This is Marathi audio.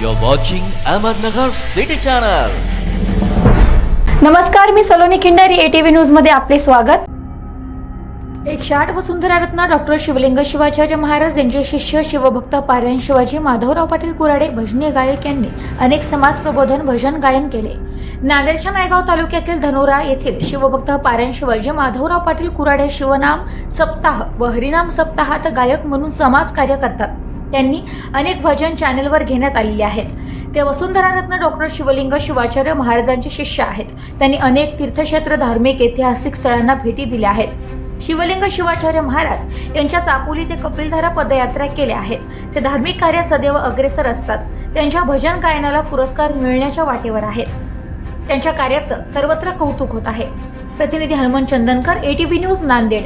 You're watching Ahmednagar City Channel. नमस्कार मी सलोनी खिंडारी एटीव्ही न्यूजमध्ये आपले स्वागत. एकशे आठ वसुंधरा रत्न डॉक्टर शिवलिंग शिवाचार्य महाराज यांचे शिष्य शिवभक्त पारायण शिवाजी माधवराव पाटील कुराडे भजनीय गायक यांनी अनेक समाज प्रबोधन भजन गायन केले. नांदेडच्या नायगाव तालुक्यातील धनोरा येथील शिवभक्त पारायण शिवाजी माधवराव पाटील कुराडे शिवनाम सप्ताह व हरिनाम सप्ताहात गायक म्हणून समाज कार्य करतात. त्यांनी अनेक भजन चॅनेलवर घेण्यात आलेले आहेत. ते वसुंधरा रत्न डॉक्टर शिवलिंग शिवाचार्य महाराजांचे शिष्य आहेत. त्यांनी अनेक तीर्थक्षेत्र धार्मिक ऐतिहासिक स्थळांना भेटी दिल्या आहेत. शिवलिंग शिवाचार्य महाराज यांच्या चापोली ते कपिलधारा पदयात्रा केल्या आहेत. ते धार्मिक कार्यात सदैव अग्रेसर असतात. त्यांच्या भजन गायनाला पुरस्कार मिळण्याच्या वाटेवर आहेत. त्यांच्या कार्याचं सर्वत्र कौतुक होत आहे. प्रतिनिधी हनुमान चंदनकर एटीव्ही न्यूज नांदेड.